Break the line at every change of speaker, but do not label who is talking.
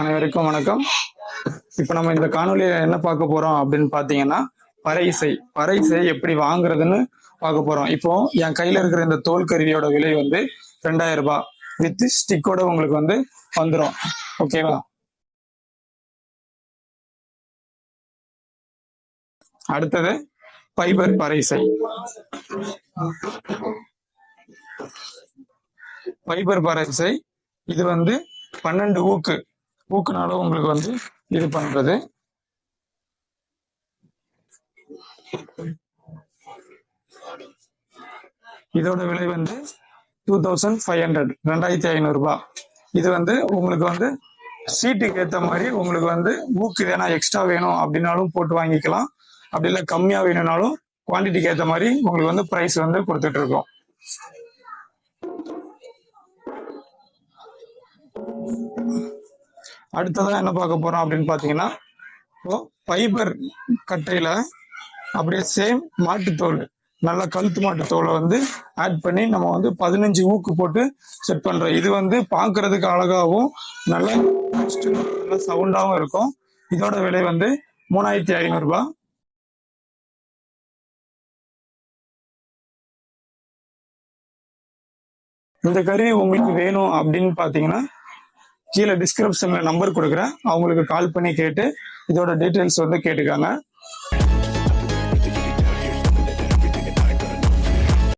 அனைவருக்கும் வணக்கம். இப்போ நம்ம இந்த காணொலியில என்ன பார்க்க போறோம் அப்படின்னு பார்த்தீங்கன்னா பறை இசை. பறை இசை எப்படி வாங்குறதுன்னு பார்க்க போறோம். இப்போ என் கையில இருக்கிற இந்த தோல் கருவியோட விலை வந்து ரெண்டாயிரம் ரூபாய். வித் ஸ்டிக்கோட உங்களுக்கு வந்து வந்துடும் ஓகேவா அடுத்தது பைபர் பறைசை பைபர் பறைசை இது வந்து பன்னெண்டு ஊக்கு. ஊக்குனால உங்களுக்கு வந்து இது பண்றது. இதோட விலை வந்து டூ தௌசண்ட் ஃபைவ் ஹண்ட்ரட் ரெண்டாயிரத்தி ஐநூறுரூபா இது வந்து உங்களுக்கு வந்து சீட்டுக்கு ஏற்ற மாதிரி உங்களுக்கு வந்து ஊக்கு வேணா எக்ஸ்ட்ரா வேணும் அப்படின்னாலும் போட்டு வாங்கிக்கலாம். அப்படி இல்லை கம்மியாக வேணும்னாலும் குவான்டிட்டிக்கு ஏற்ற மாதிரி உங்களுக்கு வந்து ப்ரைஸ் வந்து கொடுத்துட்டு இருக்கோம் அடுத்ததான் என்ன பார்க்க போறோம் அப்படின்னு பார்த்தீங்கன்னா இப்போ ஃபைபர் கட்டையில அப்படியே சேம் மாட்டுத்தோல் நல்லா கழுத்து மாட்டு தோலை வந்து ஆட் பண்ணி நம்ம வந்து பதினஞ்சு ஊக்கு போட்டு செட் பண்றோம். இது வந்து பார்க்கறதுக்கு அழகாகவும் நல்ல நல்ல சவுண்டாகவும் இருக்கும். இதோட விலை வந்து மூணாயிரத்தி ஐநூறு ரூபாய். இந்த கருவி உங்களுக்கு வேணும் அப்படின்னு பார்த்தீங்கன்னா கீழே டிஸ்கிரிப்ஷன்ல நம்பர் கொடுக்குறேன். அவங்களுக்கு கால் பண்ணி கேட்டு இதோட டீட்டெயில்ஸ் வந்து கேட்டுக்காங்க.